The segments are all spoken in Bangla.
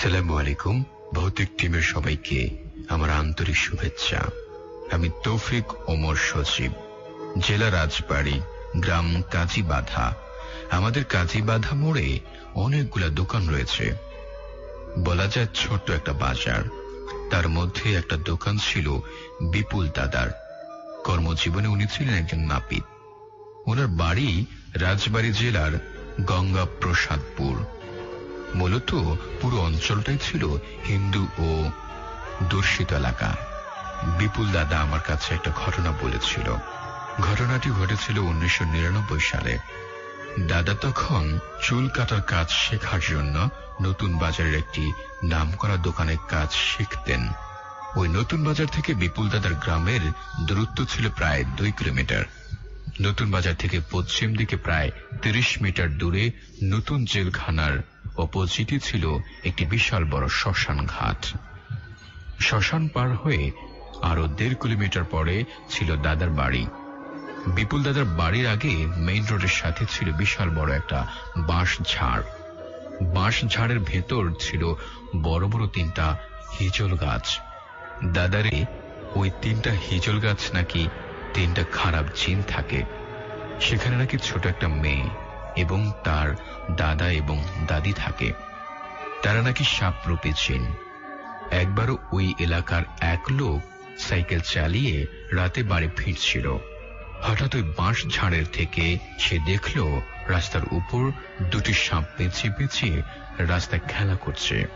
আসসালামু আলাইকুম। ভৌতিক টিমের সবাইকে আমার আন্তরিক শুভেচ্ছা। আমি তৌফিক ওমর সচিব, জেলা রাজবাড়ি, গ্রাম কাজীবাধা। আমাদের কাজীবাধা মোড়ে অনেকগুলা দোকান রয়েছে। বলা যায় ছোট্ট একটা বাজার। তার মধ্যে একটা দোকান ছিল বিপুল দাদার। কর্মজীবনে উনি ছিলেন একজন নাপিত। ওনার বাড়ি রাজবাড়ী জেলার গঙ্গা প্রসাদপুর মূলত পুরো অঞ্চলটাই ছিল হিন্দু ও দূষিত এলাকা। বিপুল দাদা আমার কাছে একটা ঘটনা বলেছিল। ঘটনাটি ঘটেছিল উনিশশো সালে। দাদা তখন চুল কাটার কাজ শেখার জন্য নতুন বাজারের একটি নামকরা দোকানে কাজ শিখতেন। ওই নতুন বাজার থেকে বিপুল দাদার গ্রামের দূরত্ব ছিল প্রায় দুই কিলোমিটার। নতুন বাজার থেকে পশ্চিম দিকে প্রায় তিরিশ মিটার দূরে নতুন জেলখানার অপোজিটে ছিল একটি বিশাল বড় শ্মশান ঘাট। শ্মশান পার হয়ে আরও দেড় কিলোমিটার পরে ছিল দাদার বাড়ি। বিপুল দাদার বাড়ির আগে মেইন রোডের সাথে ছিল বিশাল বড় একটা বাঁশ ঝাড়। বাঁশ ঝাড়ের ভেতর ছিল বড় বড় তিনটা হিজল গাছ। দাদারে ওই তিনটা হিজল গাছ নাকি তিনটা খারাপ জিন থাকে। সেখানে নাকি ছোট একটা মেয়ে। এবং তার দাদা এবং দাদি থাকে। তারা নাকি সাপরূপী জিন একবারও ওই এলাকার এক লোক সাইকেল চালিয়ে রাতে বাড়ি ফিরছিল। হঠাৎ ওই বাঁশ ঝাড়ের থেকে সে দেখল, রাস্তার উপর দুটি সাপ পেঁচিয়ে পেঁচিয়ে রাস্তায় খেলা করছে।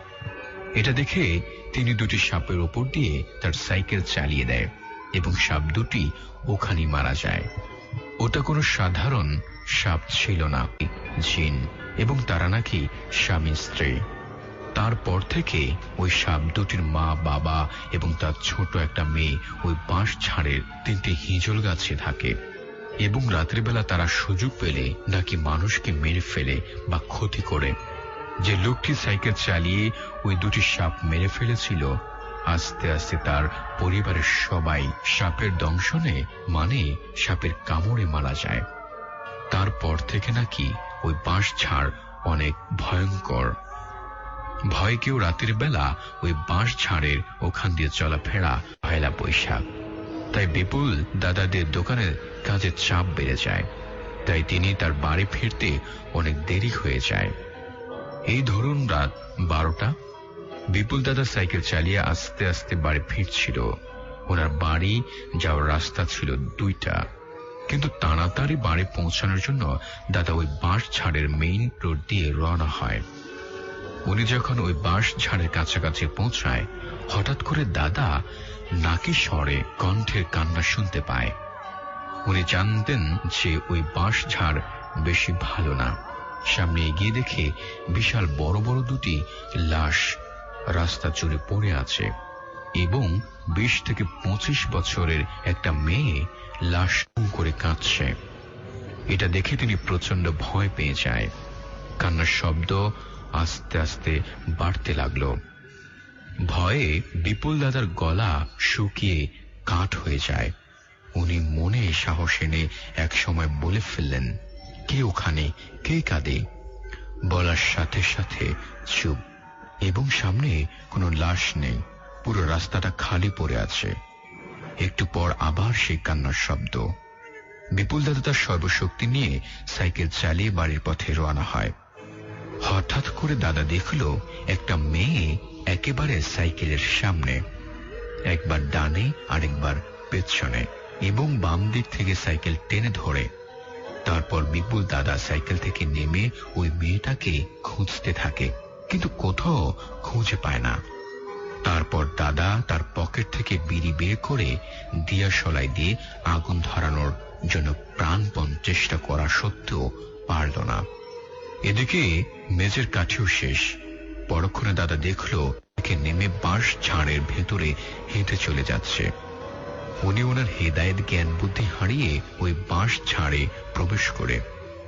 এটা দেখে তিনি দুটি সাপের উপর দিয়ে তার সাইকেল চালিয়ে দেয় এবং সাপ দুটি ওখানেই মারা যায়। ওটা কোনো সাধারণ সাপ ছিল না জিন, এবং তারা নাকি স্বামী স্ত্রী। তারপর থেকে ওই সাপ দুটির মা, বাবা এবং তার ছোট একটা মেয়ে ওই বাঁশ ঝাড়ের তিনটি হিজল গাছে থাকে, এবং রাত্রিবেলা তারা সুযোগ পেলে নাকি মানুষকে মেরে ফেলে বা ক্ষতি করে। যে লোকটি সাইকেল চালিয়ে ওই দুটি সাপ মেরে ফেলেছিল, আস্তে আস্তে তার পরিবারের সবাই সাপের দংশনে মানে সাপের কামড়ে মারা যায়। তারপর থেকে নাকি ওই বাঁশ ঝাড় অনেক ভয়ঙ্কর। ভয় কেউ রাতের বেলা ওই বাঁশ ঝাড়ের ওখান দিয়ে চলাফেরা পয়লা বৈশাখ। তাই বিপুল দাদাদের দোকানের কাজের চাপ বেড়ে যায়। তাই তিনি তার বাড়ি ফিরতে অনেক দেরি হয়ে যায়। এই ধরুন রাত বারোটা। বিপুল দাদা সাইকেল চালিয়ে আস্তে আস্তে বাড়ি ফিরছিল। ওনার বাড়ি যাওয়ার রাস্তা ছিল দুইটা। কিন্তু তাড়াতাড়ি বাড়ি পৌঁছানোর জন্য দাদা ওই বাঁশ ঝাড়ের মেইন রোড দিয়ে রওনা হয়। উনি যখন ওই বাঁশ ঝাড়ের কাছাকাছি পৌঁছায়, হঠাৎ করে দাদা নাকি স্বরে কণ্ঠের কান্না শুনতে পায়। উনি জানতেন যে ওই বাঁশ ঝাড় বেশি ভালো না। সামনে এগিয়ে দেখে বিশাল বড় বড় দুটি লাশ রাস্তা জুড়ে পড়ে আছে। এবং বিশ থেকে পঁচিশ বছরের একটা মেয়ে লাশ করে কাঁদছে। এটা দেখে তিনি প্রচণ্ড ভয় পেয়ে যায়। কান্নার শব্দ আস্তে আস্তে বাড়তে লাগল। ভয়ে বিপুল দাদার গলা শুকিয়ে কাঠ হয়ে যায়। উনি মনে সাহস এনে এক সময় বলে ফেললেন, কে ওখানে? কে কাঁদে? বলার সাথে সাথে চুপ। এবং সামনে কোনো লাশ নেই। পুরো রাস্তাটা খালি পড়ে আছে। একটু পর আবার সেই কান্নার শব্দ। বিপুল দাদা তার সর্বশক্তি নিয়ে সাইকেল চালিয়ে বাড়ির পথে রওনা হয়। হঠাৎ করে দাদা দেখল একটা মেয়ে একেবারে সাইকেলের সামনে, একবার ডানে, আরেকবার পেছনে, এবং বাম দিক থেকে সাইকেল টেনে ধরে। তারপর বিপুল দাদা সাইকেল থেকে নেমে ওই মেয়েটাকে খুঁজতে থাকে, কিন্তু কোথাও খুঁজে পায় না। তারপর দাদা তার পকেট থেকে বিড়ি বের করে দিয়া সলাই দিয়ে আগুন ধরানোর জন্য প্রাণপণ চেষ্টা করা সত্ত্বেও পারল না। এদিকে মেজের কাঠিও শেষ। পরক্ষণে দাদা দেখল, একে নেমে বাঁশ ঝাড়ের ভেতরে হেঁটে চলে যাচ্ছে। উনি ওনার হেদায়ত জ্ঞান বুদ্ধি হারিয়ে ওই বাঁশ ছাড়ে প্রবেশ করে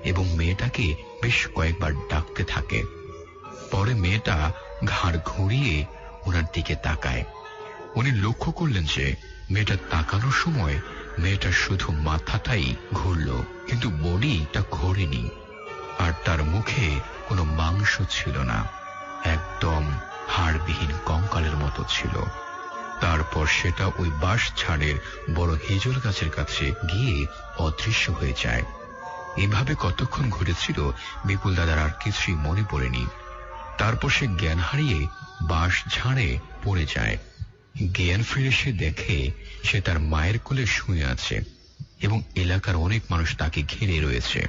এবং মেয়েটাকে বেশ কয়েকবার ডাকতে থাকে। পরে মেয়েটা ঘাড় ঘুরিয়ে ওনার দিকে তাকায়। উনি লক্ষ্য করলেন যে মেয়েটা তাকানোর সময় মেয়েটা শুধু মাথাটাই ঘুরল, কিন্তু বডিটা ঘোরেনি। আর তার মুখে কোনো মাংস ছিল না, একদম হাড়বিহীন কঙ্কালের মতো ছিল। তারপর সেটা ওই বাঁশ ছাড়ের বড় হেজল গাছের কাছে গিয়ে অদৃশ্য হয়ে যায়। এভাবে কতক্ষণ ঘুরেছিল বিপুল দাদার আর কিছুই মনে পড়েনি। তারপর সে জ্ঞান হারিয়ে বাঁশ ঝাড়ে পড়ে যায়। জ্ঞান ফিরে সে দেখে সে তার মায়ের কোলে শুয়ে আছে এবং এলাকার অনেক মানুষ তাকে ঘিরে রয়েছে।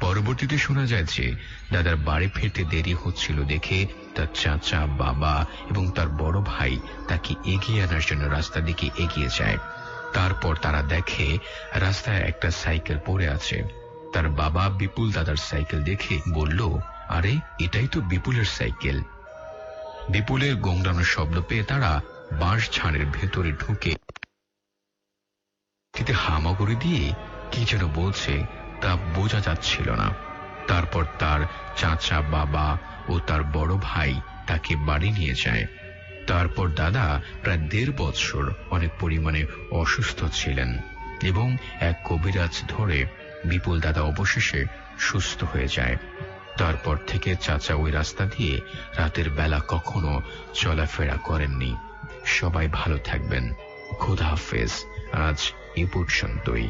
পরবর্তীতে শোনা যায় যে দাদার বাড়ি ফিরতে দেরি হচ্ছিল দেখে তার চাচা, বাবা এবং তার বড় ভাই তাকে এগিয়ে আনার জন্য রাস্তা দিকে এগিয়ে যায়। তারপর তারা দেখে রাস্তায় একটা সাইকেল পড়ে আছে। তার বাবা বিপুল দাদার সাইকেল দেখে বলল আরে, এটাই তো বিপুলের সাইকেল। বিপুলের গোংরানোর শব্দ পেয়ে তারা বাঁশ ছাড়ের ভেতরে ঢুকে। হামাগুড়ি দিয়ে কি যেন বলছে তা বোঝা যাচ্ছিল না। তারপর তার চাচা বাবা ও তার বড় ভাই তাকে বাড়ি নিয়ে যায়। তারপর দাদা প্রায় দেড় বৎসর অনেক পরিমাণে অসুস্থ ছিলেন এবং এক কবিরাজ ধরে বিপুল দাদা অবশেষে সুস্থ হয়ে যায়। তারপর থেকে চাচা ওই রাস্তা দিয়ে রাতের বেলা কখনো চলাফেরা করেননি। সবাই ভালো থাকবেন। খুদা হাফেজ। আজ এ পর্যন্তই।